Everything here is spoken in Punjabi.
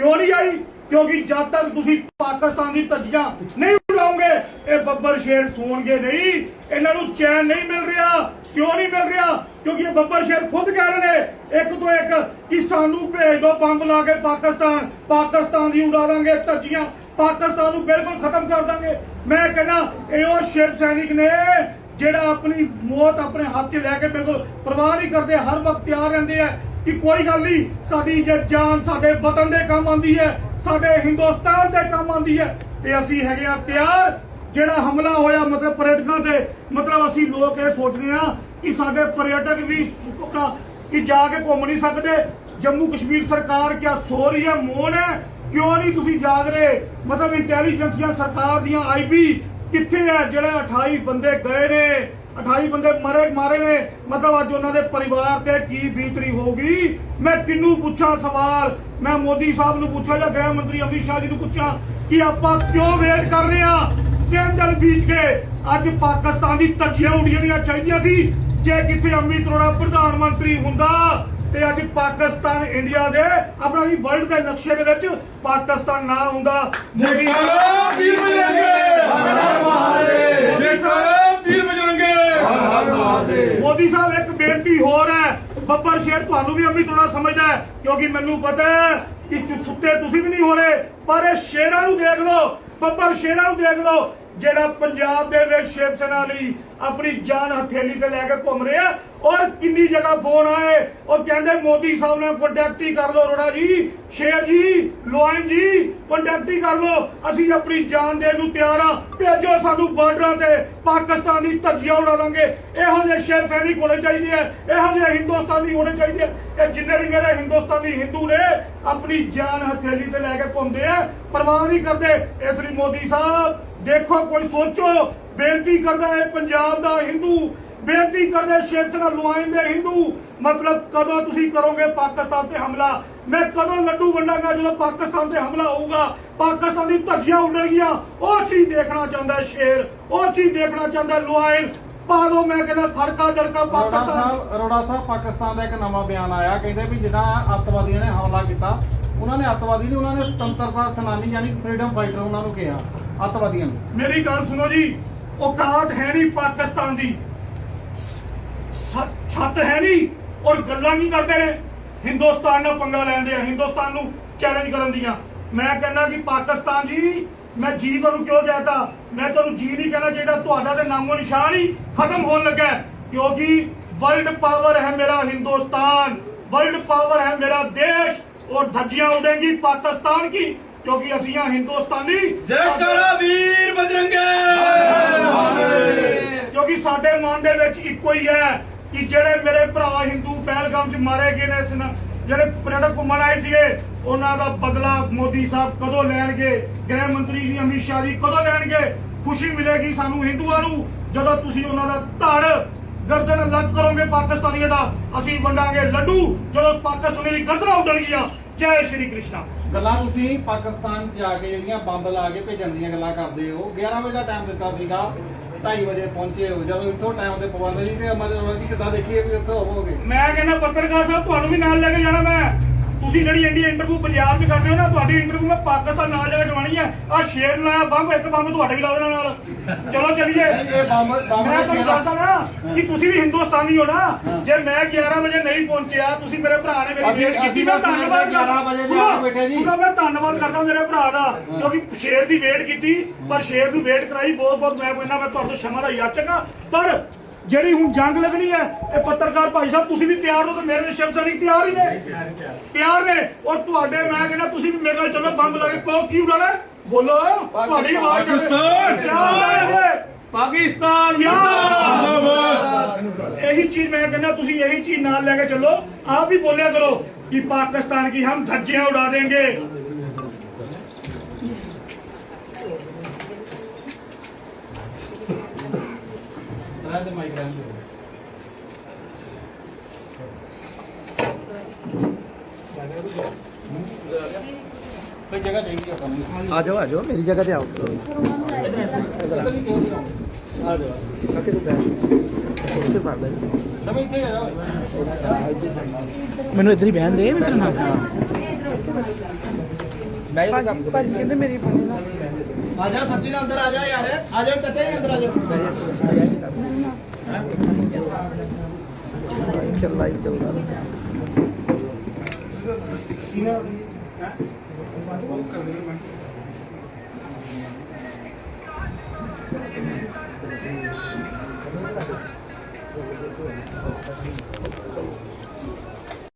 ਕਿਉਂ ਨਹੀਂ ਆਈ? ਕਿਉਂਕਿ ਜਦ ਤੱਕ ਤੁਸੀਂ ਪਾਕਿਸਤਾਨ ਦੀ ਧੱਜੀਆਂ ਨਹੀਂ ਉਡਾਓਗੇ ਇਹ ਬੱਬਰ ਸ਼ੇਰ ਸੌਣਗੇ ਨਹੀਂ। ਇਹਨਾਂ ਨੂੰ ਚੈਨ ਨਹੀਂ ਮਿਲ ਰਿਹਾ। ਕਿਉਂ ਨਹੀਂ ਮਿਲ ਰਿਹਾ? ਕਿਉਂਕਿ ਇਹ ਬੱਬਰ ਸ਼ੇਰ ਖੁਦ ਕਹਿ ਰਹੇ ਨੇ, ਇੱਕ ਤੋਂ ਇੱਕ, ਕਿ ਸਾਨੂੰ ਭੇਜ ਦਿਓ ਬੰਬ ਲਾ ਕੇ ਪਾਕਿਸਤਾਨ। ਪਾਕਿਸਤਾਨ ਦੀ ਉਡਾ ਦਾਂਗੇ ਧੱਜੀਆਂ। ਪਾਕਿਸਤਾਨ ਨੂੰ ਬਿਲਕੁਲ ਖਤਮ ਕਰ ਦਾਂਗੇ। ਮੈਂ ਕਹਿੰਦਾ, ਇਹ ਉਹ ਸ਼ਿਵ ਸੈਨਿਕ ਨੇ, ਜਿਹੜਾ ਆਪਣੀ ਮੌਤ ਆਪਣੇ ਹੱਥ 'ਚ ਲੈ ਕੇ ਬਿਲਕੁਲ ਪਰਵਾਹ ਨਹੀਂ ਕਰਦੇ, ਹਰ ਵਕਤ ਤਿਆਰ ਰਹਿੰਦੇ ਆ। ਕਿ ਕੋਈ ਗੱਲ ਨਹੀਂ, ਸਾਡੀ ਜਾਨ ਸਾਡੇ ਵਤਨ ਦੇ ਕੰਮ ਆਉਂਦੀ ਹੈ, ਸਾਡੇ ਹਿੰਦੁਸਤਾਨ ਦੇ ਕੰਮ ਆਉਂਦੀ ਹੈ, ਤੇ ਅਸੀਂ ਹੈਗੇ ਆ ਤਿਆਰ ਜਿਹੜਾ ਹਮਲਾ ਹੋਇਆ ਮਤਲਬ ਪਰਯਟਕਾਂ ਤੇ, ਮਤਲਬ ਅਸੀਂ ਲੋਕ ਇਹ ਸੋਚਦੇ ਆ ਕਿ ਸਾਡੇ ਪਰਯਟਕ ਵੀ ਕਿ ਜਾ ਕੇ ਘੁੰਮ ਨਹੀਂ ਸਕਦੇ। ਜੰਮੂ ਕਸ਼ਮੀਰ ਸਰਕਾਰ ਕਿਆ ਸੋ ਰਹੀ ਹੈ ਮੌਨ ਹੈ? ਕਿਉਂ ਨਹੀਂ ਤੁਸੀਂ ਜਾਗ ਰਹੇ? ਮਤਲਬ ਇੰਟੈਲੀਜੈਂਸੀਆਂ ਸਰਕਾਰ ਦੀਆਂ ਆਈਬੀ ਕਿੱਥੇ ਹੈ? ਜਿਹੜੇ 28 ਬੰਦੇ ਗਏ ਨੇ। 28 ਬੰਦੇ ਮਰੇ ਮਾਰੇ ਨੇ। ਮਤਲਬ ਅੱਜ ਉਹਨਾਂ ਦੇ ਪਰਿਵਾਰ ਤੇ ਕੀ ਬੀਤਰੀ ਹੋਊਗੀ? ਮੈਂ ਕਿੰਨੂੰ ਪੁੱਛਾਂ ਸਵਾਲ? ਮੈਂ ਮੋਦੀ ਸਾਹਿਬ ਨੂੰ ਪੁੱਛਾਂ ਜਾਂ ਗ੍ਰਹਿ ਮੰਤਰੀ ਅਮਿਤ ਸ਼ਾਹ ਜੀ ਨੂੰ ਪੁੱਛਾਂ ਕਿ ਆਪਾਂ ਕਿਉਂ ਵੇਟ ਕਰ ਰਹੇ ਆ ਦਿਨ ਬੀਤ ਗਏ। ਅੱਜ ਪਾਕਿਸਤਾਨ ਦੀ ਧੱਜੀਆਂ ਉੱਡੀਆਂ ਚਾਹੀਦੀਆਂ ਸੀ। ਜੇ ਕਿੱਥੇ ਅਮਿਤ ਅਰੋੜਾ ਪ੍ਰਧਾਨ ਮੰਤਰੀ ਹੁੰਦਾ ਤੇ ਅੱਜ ਪਾਕਿਸਤਾਨ ਇੰਡੀਆ ਦੇ ਆਪਣਾ ਵੀ ਵਰਲਡ ਦੇ ਨਕਸ਼ੇ ਦੇ ਵਿੱਚ ਪਾਕਿਸਤਾਨ ਨਾ ਹੁੰਦਾ। ਮੋਦੀ ਜੈਕਾਰਾ ਵੀਰ ਬਜਰੰਗੇ ਹਰ ਹਰ ਮਹਾਦੇਵ ਜੈਕਾਰਾ ਵੀਰ ਬਜਰੰਗੇ ਹਰ ਹਰ ਮਹਾਦੇਵ ਮੋਦੀ ਸਾਹਿਬ, ਇੱਕ ਬੇਨਤੀ ਹੋਰ ਹੈ। ਬੱਬਰ ਸ਼ੇਰ, ਤੁਹਾਨੂੰ ਵੀ ਅੰਮ੍ਰਿਤ ਥੋੜਾ ਸਮਝਦਾ ਕਿਉਂਕਿ ਮੈਨੂੰ ਪਤਾ ਹੈ ਕਿ ਸੁੱਤੇ ਤੁਸੀਂ ਵੀ ਨਹੀਂ ਹੋ ਰਹੇ ਪਰ ਇਹ ਸ਼ੇਰਾਂ ਨੂੰ ਦੇਖ ਲਓ, ਬੱਬਰ ਸ਼ੇਰਾਂ ਨੂੰ ਦੇਖ ਲਓ, ਜਿਹੜਾ ਪੰਜਾਬ ਦੇ ਵਿੱਚ ਸ਼ਿਵ ਸੈਨਾ ਲਈ ਆਪਣੀ ਜਾਨ ਹਥੇਲੀ ਤੇ ਲੈ ਕੇ ਘੁੰਮ ਰਿਹਾ ਔਰ ਕਿੰਨੀ ਜਗ੍ਹਾ ਫੋਨ ਆਏ। ਉਹ ਕਹਿੰਦੇ, ਮੋਦੀ ਸਾਹਿਬ ਨਾਲ ਕੰਟੈਕਟ ਹੀ ਕਰ ਲਓ ਅਰੋੜਾ ਜੀ, ਸ਼ੇਰ ਜੀ, ਲੋਇਨ ਜੀ ਕੰਟੈਕਟ ਹੀ ਕਰ ਲਓ। ਅਸੀਂ ਆਪਣੀ ਜਾਨ ਦੇਣ ਨੂੰ ਤਿਆਰ ਆ। ਭੇਜੋ ਸਾਨੂੰ ਬਾਰਡਰਾਂ ਤੇ। ਪਾਕਿਸਤਾਨ ਦੀ ਧੱਜੀਆਂ ਉਡਾ ਦਾਂਗੇ। ਇਹੋ ਜਿਹੇ ਸ਼ੇਰ ਸੈਨਿਕ ਹੋਣੇ ਚਾਹੀਦੇ ਆ। ਇਹੋ ਜਿਹੇ ਹਿੰਦੁਸਤਾਨੀ ਹੋਣੇ ਚਾਹੀਦੇ ਆ। ਇਹ ਜਿੰਨੇ ਵੀ ਮੇਰੇ ਹਿੰਦੁਸਤਾਨੀ ਹਿੰਦੂ ਨੇ, ਆਪਣੀ ਜਾਨ ਹਥੇਲੀ ਤੇ ਲੈ ਕੇ ਘੁੰਮਦੇ ਆ। ਪਰਵਾਹ ਨਹੀਂ ਕਰਦੇ। ਇਸ ਲਈ ਮੋਦੀ ਸਾਹਿਬ, ਦੇਖੋ, ਕੋਈ ਸੋਚੋ। ਬੇਨਤੀ ਕਰਦਾ ਹੈ ਪੰਜਾਬ ਦਾ ਹਿੰਦੂ ਬੇਨਤੀ ਕਰਦੇ ਸ਼ੇਖ ਨਾਲ ਲੁਆਇਨ ਦੇ ਹਿੰਦੂ ਮਤਲਬ ਕਦੋਂ ਤੁਸੀਂ ਕਰੋਗੇ ਪਾਕਿਸਤਾਨ ਤੇ ਹਮਲਾ? ਮੈਂ ਕਦੋਂ ਲੱਡੂ ਵੰਡਾਂਗਾ ਜਦੋਂ ਪਾਕਿਸਤਾਨ ਤੇ ਹਮਲਾ ਹੋਊਗਾ? ਪਾਕਿਸਤਾਨ ਦੀ ਧੱਜੀਆਂ ਉੱਡਣਗੀਆਂ। ਉਹ ਚੀਜ਼ ਦੇਖਣਾ ਚਾਹੁੰਦਾ ਸ਼ੇਰ। ਉਹ ਚੀਜ਼ ਦੇਖਣਾ ਚਾਹੁੰਦਾ ਲੁਆਇਨ ਪਾ ਲਓ ਮੈਂ ਕਹਿੰਦਾ ਖੜਕਾ ਦੜਕਾ ਪਾਕਿਸਤਾਨ ਸਾਹਿਬ ਅਰੋੜਾ ਸਾਹਿਬ ਪਾਕਿਸਤਾਨ ਦਾ ਇੱਕ ਨਵਾਂ ਬਿਆਨ ਆਇਆ। ਕਹਿੰਦੇ ਵੀ ਜਿਹੜਾ ਅੱਤਵਾਦੀਆਂ ਨੇ ਹਮਲਾ ਕੀਤਾ ਉਹਨਾਂ ਨੇ ਅੱਤਵਾਦੀ ਨਹੀਂ ਉਹਨਾਂ ਨੇ ਸੁਤੰਤਰਤਾ ਸੈਨਾਨੀ ਯਾਨੀ ਫਰੀडम ਫਾਈਟਰ ਉਹਨਾਂ ਨੂੰ ਕਿਹਾ ਅੱਤਵਾਦੀਆਂ ਨੂੰ। ਮੇਰੀ ਗੱਲ ਸੁਣੋ ਜੀ। ਔਕਾਤ ਹੈ ਨਹੀਂ ਪਾਕਿਸਤਾਨ ਦੀ। ਛੱਤ ਹੈ ਨਹੀਂ ਔਰ ਗੱਲਾਂ ਨਹੀਂ ਕਰਦੇ ਨੇ? ਹਿੰਦੁਸਤਾਨ ਨਾਲ ਪੰਗਾ ਲੈਂਦੇ ਆ, ਹਿੰਦੁਸਤਾਨ ਨੂੰ ਚੈਲੰਜ ਕਰਨ ਦੀਆਂ। ਮੈਂ ਕਹਿੰਦਾ ਕਿ ਪਾਕਿਸਤਾਨ ਜੀ, ਮੈਂ ਜੀ ਤੁਹਾਨੂੰ ਕਿਉਂ ਕਹਤਾ? ਮੈਂ ਤੁਹਾਨੂੰ ਜੀ ਨਹੀਂ ਕਹਿਣਾ ਜਿਹੜਾ ਤੁਹਾਡਾ ਤੇ ਨਾਮੋ ਨਿਸ਼ਾਨ ਹੀ ਖਤਮ ਹੋਣ ਲੱਗਾ ਕਿਉਂਕਿ ਵਰਲਡ ਪਾਵਰ ਹੈ ਮੇਰਾ ਹਿੰਦੁਸਤਾਨ ਵਰਲਡ ਪਾਵਰ ਹੈ ਮੇਰਾ ਦੇਸ਼ और धज्जियां उड़ेंगी पाकिस्तान की क्योंकि असिया ਹਿੰਦੁਸਤਾਨੀ जय करा वीर बजरंग ਸਾਡੇ ਦੇ ਵਿੱਚ ਇੱਕੋ ਹੀ ਹੈ ਕਿ ਜਿਹੜੇ ਮੇਰੇ ਭਰਾ ਹਿੰਦੂ ਪਹਿਲਗਾਮ 'ਚ ਮਾਰੇ ਗਏ ਨੇ ਜਿਹੜੇ ਪਰਯਟਕ ਘੁੰਮਣ ਆਏ ਸੀਗੇ, ਉਹਨਾਂ ਦਾ ਬਦਲਾ ਮੋਦੀ ਸਾਹਿਬ ਕਦੋਂ ਲੈਣਗੇ, ਗ੍ਰਹਿ ਮੰਤਰੀ ਜੀ ਅਮਿਤ ਸ਼ਾਹ ਜੀ ਕਦੋਂ ਲੈਣਗੇ, ਖੁਸ਼ੀ ਮਿਲੇਗੀ ਸਾਨੂੰ ਹਿੰਦੂਆਂ ਨੂੰ, ਜਦੋਂ ਤੁਸੀਂ ਉਹਨਾਂ ਦਾ ਧੜ ਗਰਦਨ ਲੱਗ ਕਰੋਗੇ ਪਾਕਿਸਤਾਨੀਆਂ ਦਾ, ਅਸੀਂ ਵੰਡਾਂਗੇ ਲੱਡੂ, ਜਦੋਂ ਪਾਕਿਸਤਾਨੀ ਦੀ ਗਰਦਨਾਂ ਉੱਡਣਗੀਆਂ ਜੈ ਸ਼੍ਰੀ ਕ੍ਰਿਸ਼ਨਾ। ਗੱਲਾਂ ਤੁਸੀਂ ਪਾਕਿਸਤਾਨ ਜਾ ਕੇ ਜਿਹੜੀਆਂ ਬੰਬ ਲਾ ਕੇ ਭੇਜਣ ਦੀਆਂ ਗੱਲਾਂ ਕਰਦੇ ਹੋ 11 ਵਜੇ ਦਾ ਟਾਈਮ ਦਿੱਤਾ ਸੀਗਾ। 2:30 ਵਜੇ ਪਹੁੰਚੇ ਹੋ, ਜਦੋਂ ਇੱਥੋਂ ਟਾਈਮ ਤੇ ਪਵਾਉਂਦੇ ਸੀ ਤੇ ਮਤਲਬ ਜੀ ਕਿੱਦਾਂ ਦੇਖੀਏ ਵੀ ਉੱਥੇ ਹੋਵੋਗੇ? ਮੈਂ ਕਹਿੰਦਾ ਪੱਤਰਕਾਰ ਸਾਹਿਬ, ਤੁਹਾਨੂੰ ਵੀ ਨਾਲ ਲੈ ਕੇ ਜਾਣਾ ਮੈਂ। ਤੁਸੀਂ ਜਿਹੜੀ ਇੰਡੀਆ ਇੰਟਰਵਿਊ ਪੰਜਾਬ 'ਚ ਕਰਦੇ ਹੋ ਨਾ ਤੁਹਾਡੀ ਇੰਟਰਵਿਊ ਮੈਂ ਪਾਕਿਸਤਾਨ ਨਾਲ ਜਾ ਕੇ ਜਵਾਣੀ ਹੈ ਆ ਸ਼ੇਰ ਲਾਇਆ ਬੰਬ ਇੱਕ ਬੰਬ ਤੁਹਾਡੇ ਵੀ ਲਾ ਦੇਣਾ ਨਾਲ। ਚਲੋ ਚੱਲੀਏ। ਮੈਂ ਤੁਹਾਨੂੰ ਦੱਸਦਾ ਨਾ ਕਿ ਤੁਸੀਂ ਵੀ ਹਿੰਦੁਸਤਾਨੀ ਹੋ ਨਾ ਜੇ ਮੈਂ 11 ਵਜੇ ਨਹੀਂ ਪਹੁੰਚਿਆ ਤੁਸੀਂ ਮੇਰੇ ਭਰਾ ਨੇ ਮੇਰੀ ਵੇਟ ਕੀਤੀ ਮੈਂ ਧੰਨਵਾਦ 11 ਵਜੇ ਦੇ ਆ ਕੇ ਬੈਠੇ ਜੀ। ਸੁਣੋ ਮੈਂ ਧੰਨਵਾਦ ਕਰਦਾ ਮੇਰੇ ਭਰਾ ਦਾ ਕਿਉਂਕਿ ਸ਼ੇਰ ਦੀ ਵੇਟ ਕੀਤੀ ਪਰ ਸ਼ੇਰ ਦੀ ਵੇਟ ਕਰਾਈ ਬਹੁਤ ਬਹੁਤ ਮੈਂ ਕਹਿੰਦਾ ਮੈਂ ਤੁਹਾਡੇ ਤੋਂ ਸ਼ਮਾ ਦਾ ਯਾਚਕ ਪਰ ਜਿਹੜੀ ਹੁਣ ਜੰਗ ਲੱਗਣੀ ਹੈ ਇਹ ਪੱਤਰਕਾਰ ਭਾਈ ਸਾਹਿਬ ਤੁਸੀਂ ਵੀ ਤਿਆਰ ਹੋ ਤੇ ਮੇਰੇ ਨਾਲ ਸ਼ਿਵ ਸੈਨਿਕ ਤਿਆਰ ਹੀ ਨੇ। ਤਿਆਰ ਨੇ। ਔਰ ਤੁਹਾਡੇ ਮੈਂ ਕਹਿੰਦਾ ਤੁਸੀਂ ਵੀ ਮੇਰੇ ਨਾਲ ਚੱਲੋ ਬੰਬ ਲਾ ਕੇ ਕਹੋ ਕੀ ਉਡਾਣਾ ਬੋਲੋ। ਤੁਹਾਡੀ ਆਵਾਜ਼ ਪਾਕਿਸਤਾਨ। ਪਾਕਿਸਤਾਨ ਜਿੰਦਾਬਾਦ। ਇਹੀ ਚੀਜ਼ ਮੈਂ ਕਹਿੰਦਾ ਤੁਸੀਂ ਇਹੀ ਚੀਜ਼ ਨਾਲ ਲੈ ਕੇ ਚੱਲੋ। ਆਪ ਵੀ ਬੋਲਿਆ ਕਰੋ ਕਿ ਪਾਕਿਸਤਾਨ ਕੀ ਹਮ ਧੱਜੀਆਂ ਉਡਾ ਦੇਂਗੇ ਰਹਿਣ ਦੇ ਮਾਈਕ ਰਹਿਣ ਦੇ ਕੋਈ ਜਗ੍ਹਾ ਚਾਹੀਦੀ ਆਪਾਂ ਨੂੰ? ਆ ਜਾਓ ਆ ਜਾਓ ਮੇਰੀ ਜਗ੍ਹਾ ਤੇ ਆਓ? ਆ ਜਾਓ ਕਾਕੇ ਤੂੰ ਬੈਠ ਉੱਥੇ ਪੜ ਲੈ ਸਭ ਇੱਥੇ ਆ ਜਾਓ। ਮੈਨੂੰ ਇੱਧਰ ਹੀ ਬਹਿਣ ਦੇ ਨਾਲ। ਕਹਿੰਦੇ ਮੇਰੀ ਬਣੀ ਨਾ ਆ ਜਾ ਸੱਚੀ ਨਾਲ ਅੰਦਰ ਆ ਜਾ ਯਾਰ। ਆ ਜਾ ਚਾਚਾ ਅੰਦਰ ਆ ਜਾ। ਚੱਲਾ ਹੀ ਚੱਲਦਾ।